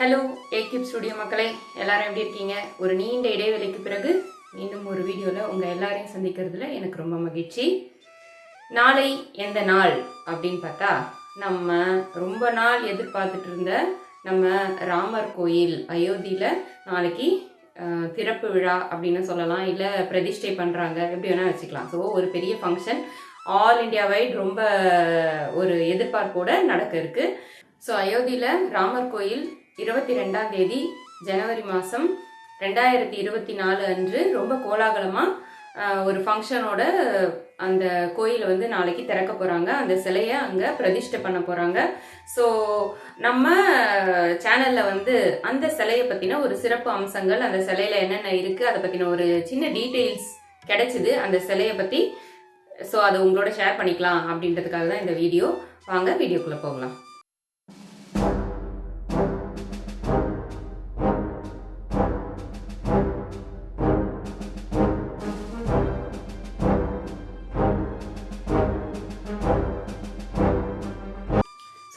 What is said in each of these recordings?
Hello ஏகிப் studio மக்களே எல்லாரும் எப்படி இருக்கீங்க? ஒரு நீண்ட இடைவெளிக்கு பிறகு மீண்டும் ஒரு வீடியோவில் உங்கள் எல்லாரையும் சந்திக்கிறதுல எனக்கு ரொம்ப மகிழ்ச்சி. நாளை எந்த நாள் அப்படின்னு பார்த்தா நம்ம ரொம்ப நாள் எதிர்பார்த்துட்டு இருந்த நம்ம ராமர் கோயில் அயோத்தியில் நாளைக்கு திறப்பு விழா அப்படின்னு சொல்லலாம் இல்லை பிரதிஷ்டை பண்ணுறாங்க எப்படி வேணால் வச்சுக்கலாம். ஸோ ஒரு பெரிய ஃபங்க்ஷன் ஆல் இந்தியா வைட் ரொம்ப ஒரு எதிர்பார்ப்போட நடக்க இருக்குது ஸோ அயோத்தியில் ராமர் கோயில் இருபத்தி ரெண்டாம் தேதி ஜனவரி மாதம் ரெண்டாயிரத்தி இருபத்தி நாலு அன்று ரொம்ப கோலாகலமாக ஒரு ஃபங்க்ஷனோட அந்த கோயிலை வந்து நாளைக்கு திறக்க போகிறாங்க அந்த சிலையை அங்கே பிரதிஷ்டை பண்ண போகிறாங்க ஸோ நம்ம சேனலில் வந்து அந்த சிலையை பற்றின ஒரு சிறப்பு அம்சங்கள் அந்த சிலையில் என்னென்ன இருக்குது அதை பற்றின ஒரு சின்ன டீட்டெயில்ஸ் கிடைச்சிது. அந்த சிலையை பற்றி ஸோ அதை உங்களோட ஷேர் பண்ணிக்கலாம் அப்படின்றதுக்காக தான் இந்த வீடியோ. வாங்க வீடியோக்குள்ளே போகலாம்.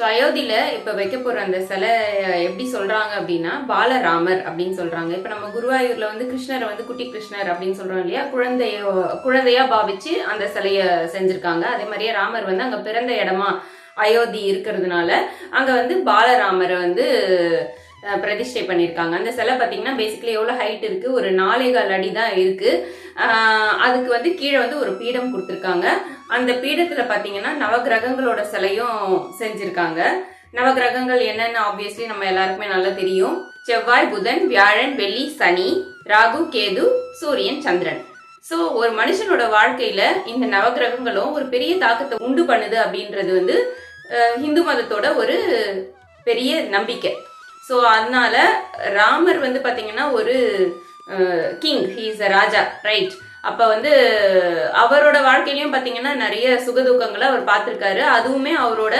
ஸோ அயோத்தியில் இப்போ வைக்க போகிற அந்த சிலை எப்படி சொல்கிறாங்க அப்படின்னா பாலராமர் அப்படின்னு சொல்கிறாங்க இப்போ நம்ம குருவாயூரில் வந்து கிருஷ்ணரை வந்து குட்டி கிருஷ்ணர் அப்படின்னு சொல்கிறோம் இல்லையா? குழந்தையோ குழந்தையா பாவிச்சு அந்த சிலையை செஞ்சுருக்காங்க. அதே மாதிரியே ராமர் வந்து அங்கே பிறந்த இடமா அயோத்தி இருக்கிறதுனால அங்கே வந்து பாலராமரை வந்து பிரதிஷ்டை பண்ணியிருக்காங்க. அந்த சிலை பார்த்தீங்கன்னா பேசிக்கலி எவ்வளோ ஹைட் இருக்குது ஒரு நாலேகால் அடி தான் இருக்குது அதுக்கு வந்து கீழே வந்து ஒரு பீடம் கொடுத்துருக்காங்க. அந்த பீடத்தில் பார்த்தீங்கன்னா நவகிரகங்களோட சிலையும் செஞ்சுருக்காங்க. நவகிரகங்கள் என்னென்ன ஆப்வியஸ்லி நம்ம எல்லாருக்குமே நல்லா தெரியும். செவ்வாய் புதன் வியாழன் வெள்ளி சனி ராகு கேது சூரியன் சந்திரன். ஸோ ஒரு மனுஷனோட வாழ்க்கையில் இந்த நவகிரகங்களும் ஒரு பெரிய தாக்கத்தை உண்டு பண்ணுது அப்படின்றது வந்து ஹிந்து இந்து மதத்தோட ஒரு பெரிய நம்பிக்கை. ஸோ அதனால ராமர் வந்து பார்த்தீங்கன்னா ஒரு king he's a raja right அப்போ வந்து அவரோட வாழ்க்கையிலையும் பார்த்தீங்கன்னா நிறைய சுகதுக்கங்களை அவர் பார்த்துருக்காரு. அதுவுமே அவரோட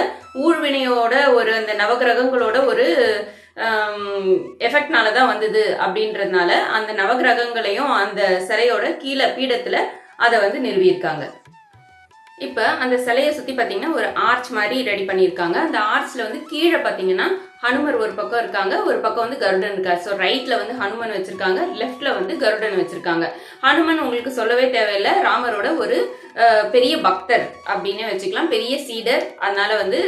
ஊழ்வினையோட ஒரு அந்த நவகிரகங்களோட ஒரு எஃபெக்ட்னால தான் வந்தது அப்படின்றதுனால அந்த நவகிரகங்களையும் அந்த சிலையோட கீழே பீடத்தில் அதை வந்து நிறுவியிருக்காங்க. இப்போ அந்த சிலையை சுற்றி பார்த்தீங்கன்னா ஒரு ஆர்ச் மாதிரி ரெடி பண்ணியிருக்காங்க. அந்த ஆர்ச்சில் வந்து கீழே பார்த்தீங்கன்னா ஹனுமர் ஒரு பக்கம் இருக்காங்க ஒரு பக்கம் வந்து கருடன் இருக்கார். ஸோ ரைட்டில் வந்து ஹனுமன் வச்சுருக்காங்க லெஃப்டில் வந்து கருடன் வச்சுருக்காங்க. ஹனுமன் உங்களுக்கு சொல்லவே தேவையில்லை ராமரோட ஒரு பெரிய பக்தர் அப்படின்னே வச்சுக்கலாம். பெரிய சீடர். அதனால வந்து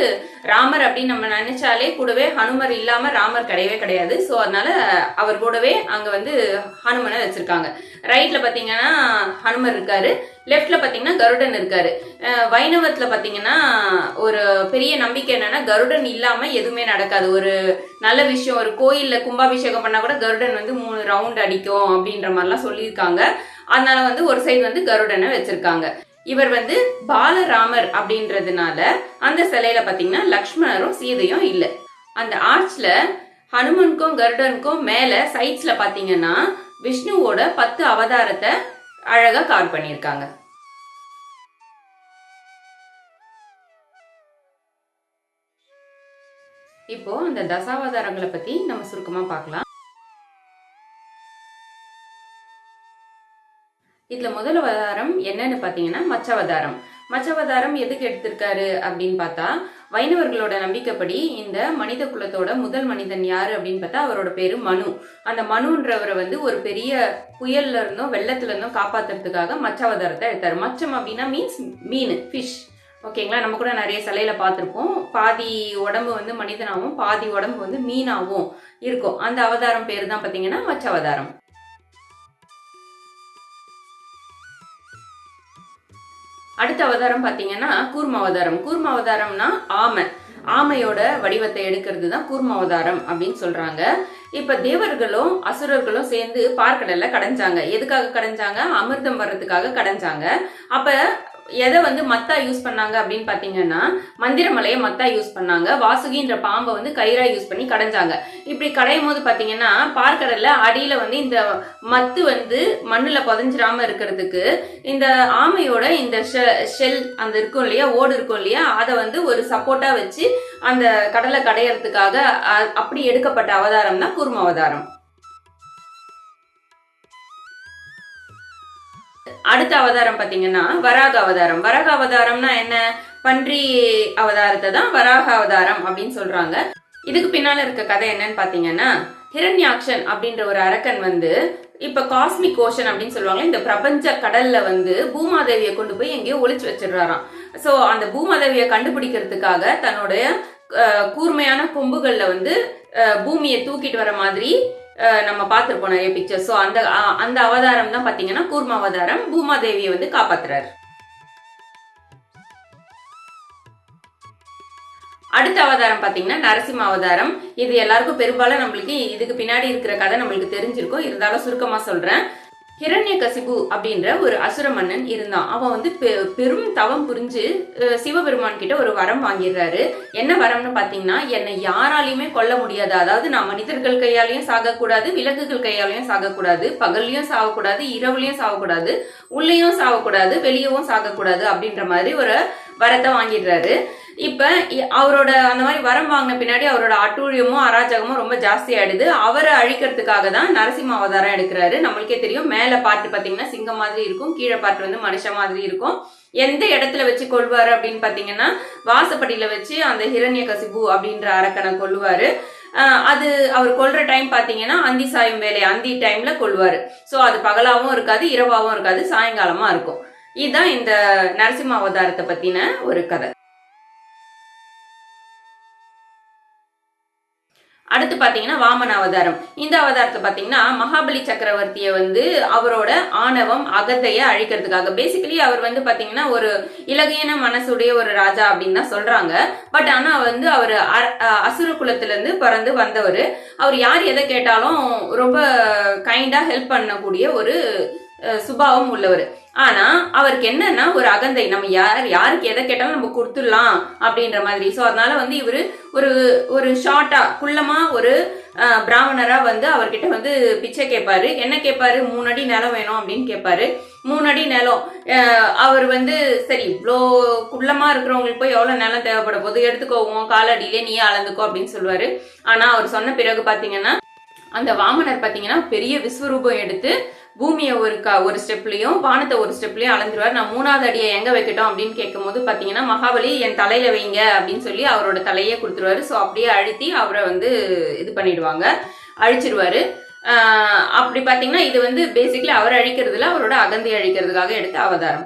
ராமர் அப்படின்னு நம்ம நினைச்சாலே கூடவே ஹனுமர் இல்லாமல் ராமர் கிடையவே கிடையாது. ஸோ அதனால அவர் கூடவே அங்கே வந்து ஹனுமனை வச்சுருக்காங்க. ரைட்டில் பார்த்தீங்கன்னா ஹனுமர் இருக்காரு. லெஃப்ட்ல பாத்தீங்கன்னா கருடன் இருக்காரு. வைணவத்துல பாத்தீங்கன்னா ஒரு பெரிய நம்பிக்கை என்னன்னா கருடன் இல்லாம எதுவுமே நடக்காது. ஒரு நல்ல விஷயம் ஒரு கோயில்ல கும்பாபிஷேகம் பண்ணா கூட கருடன் வந்து மூணு ரவுண்ட் அடிக்கும் அப்படின்ற மாதிரிலாம் சொல்லியிருக்காங்க. அதனால வந்து ஒரு சைடு வந்து கருடனை வச்சிருக்காங்க. இவர் வந்து பாலராமர் அப்படின்றதுனால அந்த சிலையில பாத்தீங்கன்னா லக்ஷ்மணரும் சீதையும் இல்ல. அந்த ஆர்ச்ல ஹனுமனுக்கும் கருடனுக்கும் மேல சைட்ஸ்ல பாத்தீங்கன்னா விஷ்ணுவோட பத்து அவதாரத்தை அழகா கார் பண்ணியிருக்காங்க. இப்போ அந்த தசாவதாரங்களை பத்தி நம்ம சுருக்கமா பார்க்கலாம். இதில் முதல் அவதாரம் என்னன்னு பார்த்தீங்கன்னா மச்சவதாரம். மச்சவதாரம் எதுக்கு எடுத்திருக்காரு அப்படின்னு பார்த்தா வைணவர்களோட நம்பிக்கைப்படி இந்த மனித குலத்தோட முதல் மனிதன் யாரு அப்படின்னு பார்த்தா அவரோட பேரு மனு. அந்த மனுன்றவரை வந்து ஒரு பெரிய புயல்ல இருந்தும் வெள்ளத்துல இருந்தும் காப்பாத்துறதுக்காக மச்சவதாரத்தை எடுத்தாரு. மச்சம் அப்படின்னா மீன்ஸ் மீன் ஃபிஷ் ஓகேங்களா நம்ம கூட நிறைய சிலையில பார்த்துருப்போம். பாதி உடம்பு வந்து மனிதனாகவும் பாதி உடம்பு வந்து மீனாகவும் இருக்கும். அந்த அவதாரம் பேர் தான் பார்த்தீங்கன்னா மச்சவதாரம். அடுத்த அவதாரம் பார்த்தீங்கன்னா கூர்ம அவதாரம். கூர்ம அவதாரம்னா ஆமை. ஆமையோட வடிவத்தை எடுக்கிறது தான் கூர்ம அவதாரம் அப்படின்னு சொல்றாங்க. இப்ப தேவர்களும் அசுரர்களும் சேர்ந்து பார்க்கடல்ல கடைஞ்சாங்க. எதுக்காக கடைஞ்சாங்க? அமிர்தம் வர்றதுக்காக கடைஞ்சாங்க. அப்ப எதை வந்து மத்தா யூஸ் பண்ணாங்க அப்படின்னு பார்த்தீங்கன்னா மந்திரமலையை மத்தா யூஸ் பண்ணாங்க. வாசுகின்ற பாம்பை வந்து கயிறா யூஸ் பண்ணி கடைஞ்சாங்க. இப்படி கடையும் போது பார்த்தீங்கன்னா பார்க்கடல்ல அடியில் வந்து இந்த மத்து வந்து மண்ணில் புதஞ்சிராம இருக்கிறதுக்கு இந்த ஆமையோட இந்த ஷெல் அந்த இருக்கும் இல்லையா ஓடு இருக்கும் இல்லையா அதை வந்து ஒரு சப்போர்ட்டாக வச்சு அந்த கடலை கடையறதுக்காக அப்படி எடுக்கப்பட்ட அவதாரம் தான் கூர்ம அவதாரம் அடுத்த அவதாரம் பார்த்தீங்கன்னா வராக அவதாரம். வராக அவதாரம்னா என்ன? பன்றி அவதாரத்தை தான் வராக அவதாரம் அப்படின்னு சொல்றாங்க. இதுக்கு பின்னால இருக்க கதை என்னன்னு பாத்தீங்கன்னா ஹிரண்யாக்ஷன் அப்படின்ற ஒரு அரக்கன் வந்து இப்ப காஸ்மிக் ஓஷன் அப்படின்னு சொல்லுவாங்க இந்த பிரபஞ்ச கடல்ல வந்து பூமாதேவியை கொண்டு போய் எங்கேயோ ஒளிச்சு வச்சிடுறாராம். சோ அந்த பூமாதேவியை கண்டுபிடிக்கிறதுக்காக தன்னுடைய கூர்மையான கொம்புகள்ல வந்து பூமியை தூக்கிட்டு வர மாதிரி நம்ம பார்த்துருப்போம் நிறைய பிக்சர்ஸ் ஸோ அந்த அந்த அவதாரம் தான் பாத்தீங்கன்னா கூர்ம அவதாரம். பூமாதேவியை வந்து காப்பாத்துறாரு. அடுத்த அவதாரம் பாத்தீங்கன்னா நரசிம்ம அவதாரம். இது எல்லாருக்கும் பெரும்பாலும் நம்மளுக்கு இதுக்கு பின்னாடி இருக்கிற கதை நம்மளுக்கு தெரிஞ்சிருக்கும். இருந்தாலும் சுருக்கமா ஹிரண்ய ஹிரண்யகசிபு அப்படின்ற ஒரு அசுர மன்னன் இருந்தான். அவன் வந்து பெ- பெரும் தவம் புரிஞ்சு சிவபெருமான் கிட்ட ஒரு வரம் வாங்கிடுறாரு. என்ன வரம்னு பாத்தீங்கன்னா என்னை யாராலையுமே கொல்ல முடியாது. அதாவது நான் மனிதர்கள் கையாலையும் சாகக்கூடாது விலங்குகள் கையாலையும் சாகக்கூடாது பகல்லையும் சாகக்கூடாது இரவுலையும் சாகக்கூடாது உள்ளேயும் சாகக்கூடாது வெளியவும் சாகக்கூடாது அப்படின்ற மாதிரி ஒரு வரத்தை வாங்கிடுறாரு. இப்போ அவரோட அந்த மாதிரி வரம் வாங்கின பின்னாடி அவரோட அட்டூழியமும் அராஜகமும் ரொம்ப ஜாஸ்தி ஆயிடுது. அவரை அழிக்கிறதுக்காக தான் நரசிம்ம அவதாரம் எடுக்கிறாரு. நம்மளுக்கே தெரியும். மேலே பாட்டு பார்த்தீங்கன்னா சிங்கம் மாதிரி இருக்கும். கீழே பாட்டு வந்து மனுஷன் மாதிரி இருக்கும். எந்த இடத்துல வச்சு கொள்வாரு அப்படின்னு பார்த்தீங்கன்னா வாசப்படியில வச்சு அந்த ஹிரண்ய கசிபு அப்படின்ற அரக்கனை கொல்லுவாரு. அது அவர் கொல்ற டைம் பார்த்தீங்கன்னா அந்தி சாயும் வேலை அந்தி டைம்ல கொள்வார் ஸோ அது பகலாவும் இருக்காது இரவாவும் இருக்காது சாயங்காலமா இருக்கும். இதுதான் இந்த நரசிம்ம அவதாரத்தை பத்தின ஒரு கதை. அடுத்து பார்த்தீங்கன்னா வாமன அவதாரம். இந்த அவதாரத்தை பார்த்தீங்கன்னா மகாபலி சக்கரவர்த்தியை வந்து அவரோட ஆணவம் அகத்தையை அழிக்கிறதுக்காக. பேசிக்கலி அவர் வந்து பார்த்தீங்கன்னா ஒரு இலகையான மனசுடைய ஒரு ராஜா அப்படின்னு தான் சொல்றாங்க. பட் ஆனால் வந்து அவர் அசுர குலத்திலேருந்து பிறந்து வந்தவர். அவர் யார் எதை கேட்டாலும் ரொம்ப கைண்டாக ஹெல்ப் பண்ணக்கூடிய ஒரு சுபாவம் உள்ளவர். ஆனா அவருக்கு என்னன்னா ஒரு அகந்தை. நம்ம யார் யாருக்கு எதை கேட்டாலும் நம்ம கொடுத்துடலாம் அப்படின்ற மாதிரி. ஸோ அதனால வந்து இவர் ஒரு ஒரு ஷார்ட்டா குள்ளமா ஒரு பிராமணரா வந்து அவர்கிட்ட வந்து பிச்சை கேட்பாரு. என்ன கேட்பாரு? மூணு அடி நிலம் வேணும் அப்படின்னு கேட்பாரு. மூணு அடி நிலம் அவர் வந்து சரி இவ்வளோ குள்ளமா இருக்கிறவங்களுக்கு போய் எவ்வளோ நிலம் தேவைப்பட போது எடுத்துக்கோவோம் காலடியிலே நீயே அளந்துக்கோ அப்படின்னு சொல்லுவாரு. ஆனா அவர் சொன்ன பிறகு பாத்தீங்கன்னா அந்த வாமனர் பார்த்தீங்கன்னா பெரிய விஸ்வரூபம் எடுத்து பூமியை ஒரு க ஒரு ஸ்டெப்லையும் வானத்தை ஒரு ஸ்டெப்லையும் அளந்துருவார். நான் மூணாவது அடியை எங்க வைக்கட்டும் அப்படின்னு கேட்கும்போது பார்த்தீங்கன்னா மகாபலி என் தலையில வைங்க அப்படின்னு சொல்லி அவரோட தலையே கொடுத்துருவாரு. ஸோ அப்படியே அழுத்தி அவரை வந்து இது பண்ணிடுவாங்க. அழிச்சிருவாரு. அப்படி பார்த்தீங்கன்னா இது வந்து பேசிக்கலி அவர் அழிக்கிறதுல அவரோட அகந்தி அழிக்கிறதுக்காக எடுத்த அவதாரம்.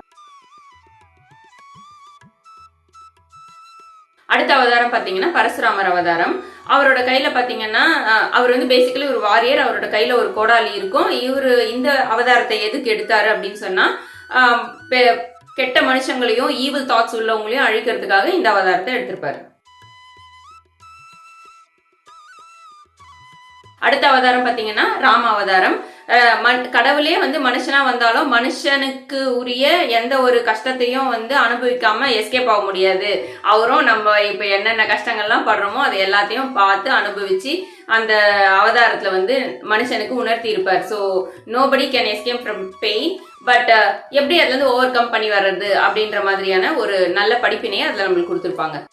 அடுத்த அவதாரம் பார்த்தீங்கன்னா பரசுராமர் அவதாரம். அவரோட கையில பார்த்தீங்கன்னா அவர் வந்து பேசிக்கலி ஒரு வாரியர் அவரோட கையில ஒரு கோடாலி இருக்கும். இவரு இந்த அவதாரத்தை எதுக்கு எடுத்தாரு அப்படின்னு சொன்னா ஆஹ், பெ- கெட்ட மனுஷங்களையும் ஈவில் தாட்ஸ் உள்ளவங்களையும் அழிக்கிறதுக்காக இந்த அவதாரத்தை எடுத்திருப்பாரு. அடுத்த அவதாரம் பார்த்தீங்கன்னா ராம அவதாரம். மண் மன்- கடவுளே வந்து மனுஷனா வந்தாலும் மனுஷனுக்கு உரிய எந்த ஒரு கஷ்டத்தையும் வந்து அனுபவிக்காம எஸ்கேப் ஆக முடியாது. அவரும் நம்ம இப்ப என்னென்ன கஷ்டங்கள்லாம் படுறோமோ அது எல்லாத்தையும் பார்த்து அனுபவிச்சு அந்த அவதாரத்துல வந்து மனுஷனுக்கு உணர்த்தி இருப்பார். So nobody can escape from pain but எப்படி அதுல இருந்து ஓவர் கம் பண்ணி வர்றது அப்படின்ற மாதிரியான ஒரு நல்ல படிப்பினையை அதுல நம்மளுக்கு கொடுத்துருப்பாங்க.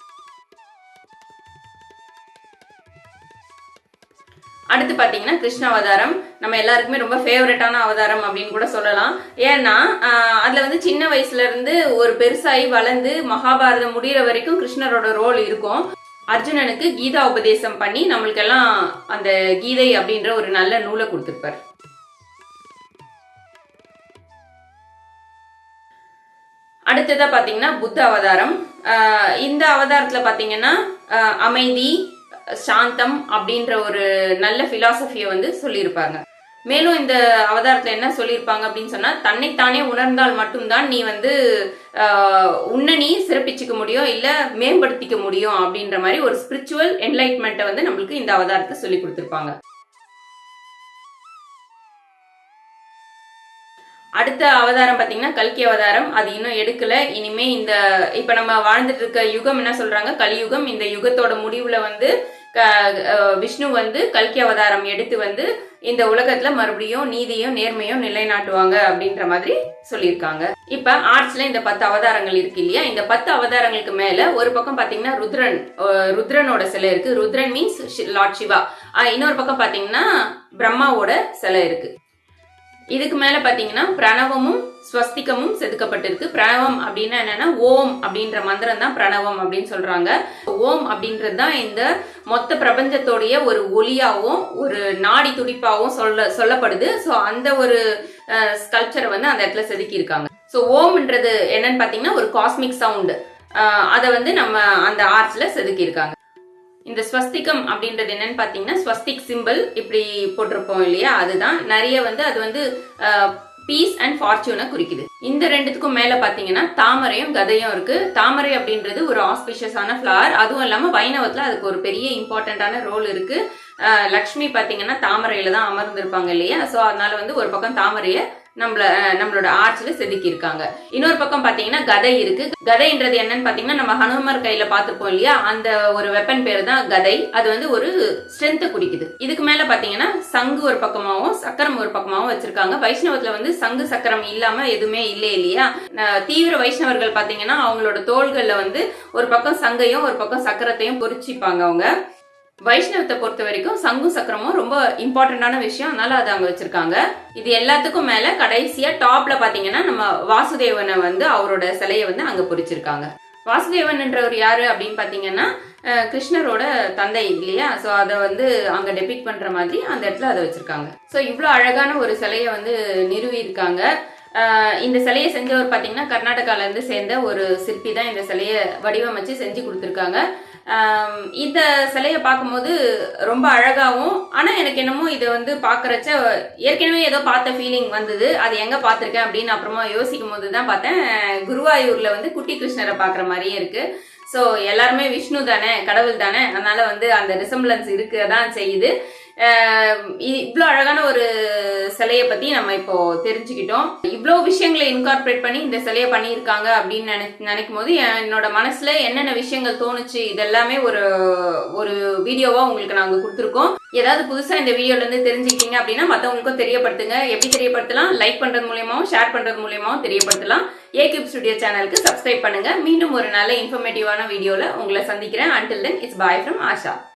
அடுத்து பாத்தீங்கன்னா கிருஷ்ண அவதாரம். நம்ம எல்லாருக்குமே ரொம்ப ஃபேவரட்டான அவதாரம் அப்படின்னு கூட சொல்லலாம். ஏன்னா ஆஹ் அதுல வந்து சின்ன வயசுல இருந்து ஒரு பெருசாகி வளர்ந்து மகாபாரதம் முடிகிற வரைக்கும் கிருஷ்ணரோட ரோல் இருக்கும். அர்ஜுனனுக்கு கீதா உபதேசம் பண்ணி நம்மளுக்கெல்லாம் அந்த கீதை அப்படின்ற ஒரு நல்ல நூலை கொடுத்துருப்பார். அடுத்ததா பாத்தீங்கன்னா புத்த அவதாரம். ஆஹ் இந்த அவதாரத்துல பாத்தீங்கன்னா ஆஹ் அமைதி சாந்தம் அப்படின்ற ஒரு நல்ல பிலாசபியை வந்து சொல்லியிருப்பாங்க. மேலும் இந்த அவதாரத்தில் என்ன சொல்லியிருப்பாங்க அப்படின்னு சொன்னால் தன்னைத்தானே உணர்ந்தால் மட்டும்தான் நீ வந்து ஆஹ், உன்னை நீ சிறப்பிச்சுக்க முடியும் இல்லை மேம்படுத்திக்க முடியும் அப்படின்ற மாதிரி ஒரு ஸ்பிரிச்சுவல் என்லைட்மெண்ட்டை வந்து நம்மளுக்கு இந்த அவதாரத்தை சொல்லி கொடுத்துருப்பாங்க. அடுத்த அவதாரம் பார்த்தீங்கன்னா கல்கி அவதாரம். அது இன்னும் எடுக்கல. இனிமே இந்த இப்ப நம்ம வாழ்ந்துட்டு இருக்க யுகம் என்ன சொல்றாங்க? கலியுகம். இந்த யுகத்தோட முடிவுல வந்து க- விஷ்ணு வந்து கல்கி அவதாரம் எடுத்து வந்து இந்த உலகத்துல மறுபடியும் நீதியும் நேர்மையும் நிலைநாட்டுவாங்க அப்படின்ற மாதிரி சொல்லியிருக்காங்க. இப்ப ஆர்ட்ஸ்ல இந்த பத்து அவதாரங்கள் இருக்கு இல்லையா? இந்த பத்து அவதாரங்களுக்கு மேல ஒரு பக்கம் பாத்தீங்கன்னா ருத்ரன் ருத்ரனோட சிலை இருக்கு. ருத்ரன் மீன்ஸ் லார்ட் சிவா இன்னொரு பக்கம் பாத்தீங்கன்னா பிரம்மாவோட சிலை இருக்கு. இதுக்கு மேல பாத்தீங்கன்னா பிரணவமும் ஸ்வஸ்திகமும் செதுக்கப்பட்டிருக்கு. பிரணவம் அப்படின்னா என்னன்னா ஓம் அப்படின்ற மந்திரம் தான் பிரணவம் அப்படின்னு சொல்றாங்க. ஓம் அப்படின்றது தான் இந்த மொத்த பிரபஞ்சத்தோடைய ஒரு ஒளியாகவும் ஒரு நாடி துடிப்பாகவும் சொல்ல சொல்லப்படுது. ஸோ அந்த ஒரு ஸ்கல்ப்சரை வந்து அந்த இடத்துல செதுக்கி இருக்காங்க ஸோ ஓம்ன்றது என்னன்னு பார்த்தீங்கன்னா ஒரு காஸ்மிக் சவுண்டு அதை வந்து நம்ம அந்த ஆர்ட்ஸ்ல செதுக்கி இருக்காங்க இந்த ஸ்வஸ்திகம் அப்படின்றது என்னன்னு பார்த்தீங்கன்னா ஸ்வஸ்திக் சிம்பிள் இப்படி போட்டிருப்போம் இல்லையா? அதுதான். நிறைய வந்து அது வந்து பீஸ் அண்ட் ஃபார்ச்சூனை குறிக்குது. இந்த ரெண்டுத்துக்கும் மேல பாத்தீங்கன்னா தாமரையும் கதையும் இருக்கு. தாமரை அப்படின்றது ஒரு ஆஸ்பிஷியஸான ஃபிளவர் அதுவும் இல்லாம வைணவத்துல அதுக்கு ஒரு பெரிய இம்பார்ட்டண்ட்டான ரோல் இருக்கு. லக்ஷ்மி பாத்தீங்கன்னா தாமரையில தான் அமர்ந்திருப்பாங்க இல்லையா? ஸோ அதனால வந்து ஒரு பக்கம் தாமரையை நம்மள நம்மளோட ஆர்ட்ஸில் செதுக்கி இருக்காங்க இன்னொரு பக்கம் பாத்தீங்கன்னா கதை இருக்கு. கதைன்றது என்னன்னு பாத்தீங்கன்னா நம்ம ஹனுமர் கையில பார்த்திருப்போம் இல்லையா? அந்த ஒரு வெப்பன் பேர் தான் கதை. அது வந்து ஒரு ஸ்ட்ரென்த்தை குடிக்குது. இதுக்கு மேல பாத்தீங்கன்னா சங்கு ஒரு பக்கமாவும் சக்கரம் ஒரு பக்கமாவும் வச்சிருக்காங்க. வைஷ்ணவத்துல வந்து சங்கு சக்கரம் இல்லாம எதுவுமே இல்லை இல்லையா? தீவிர வைஷ்ணவர்கள் பாத்தீங்கன்னா அவங்களோட தோள்கள்ல வந்து ஒரு பக்கம் சங்கையும் ஒரு பக்கம் சக்கரத்தையும் பொறிச்சிப்பாங்க அவங்க. வைஷ்ணவத்தை பொறுத்த வரைக்கும் சங்கு சக்கரமும் ரொம்ப இம்பார்ட்டண்டான விஷயம். அதனால அதை அங்க வச்சிருக்காங்க. இது எல்லாத்துக்கும் மேல கடைசியா டாப்ல பாத்தீங்கன்னா நம்ம வாசுதேவனை வந்து அவரோட சிலையை வந்து அங்க பொறிச்சிருக்காங்க. வாசுதேவன்ன்றவர் யாரு அப்படின்னு பாத்தீங்கன்னா கிருஷ்ணரோட தந்தை இல்லையா? ஸோ அதை வந்து அங்க டெபிக் பண்ற மாதிரி அந்த இடத்துல அதை வச்சிருக்காங்க. ஸோ இவ்வளோ அழகான ஒரு சிலையை வந்து நிறுவி இருக்காங்க இந்த சிலையை செஞ்சவர் பார்த்தீங்கன்னா கர்நாடகாவிலேருந்து சேர்ந்த ஒரு சிற்பி தான் இந்த சிலையை வடிவமைச்சு செஞ்சு கொடுத்துருக்காங்க. இந்த சிலையை பார்க்கும்போது ரொம்ப அழகாகவும் ஆனால் எனக்கு என்னமோ இதை வந்து பார்க்குறச்ச ஏற்கனவே ஏதோ பார்த்த ஃபீலிங் வந்தது. அது எங்கே பார்த்துருக்கேன் அப்படின்னு அப்புறமா யோசிக்கும் போது தான் பார்த்தேன். குருவாயூரில் வந்து குட்டி கிருஷ்ணரை பார்க்குற மாதிரியே இருக்குது ஸோ எல்லாருமே விஷ்ணு தானே கடவுள் தானே. அதனால் வந்து அந்த ரிசம்பிளன்ஸ் இருக்க தான் செய்யுது. இவ்வளோ அழகான ஒரு சிலையை பற்றி நம்ம இப்போ தெரிஞ்சுக்கிட்டோம். இவ்வளோ விஷயங்களை இன்கார்பரேட் பண்ணி இந்த சிலையை பண்ணியிருக்காங்க அப்படின்னு நினை நினைக்கும் போது என்னோட மனசில் என்னென்ன விஷயங்கள் தோணுச்சு இதெல்லாமே ஒரு ஒரு வீடியோவாக உங்களுக்கு நாங்கள் கொடுத்துருக்கோம். ஏதாவது புதுசாக இந்த வீடியோலேருந்து தெரிஞ்சுக்கிட்டீங்க அப்படின்னா மற்றவங்களுக்கும் தெரியப்படுத்துங்க. எப்படி தெரியப்படுத்தலாம்? லைக் பண்ணுறது மூலியமாகவும் ஷேர் பண்ணுறது மூலியமாகவும் தெரியப்படுத்தலாம். ஏ கியூப் ஸ்டுடியோ சேனலுக்கு சப்ஸ்கிரைப் பண்ணுங்க. மீண்டும் ஒரு நல்ல இன்ஃபர்மேட்டிவான வீடியோவில் உங்களை சந்திக்கிறேன். Until then it's bye from Asha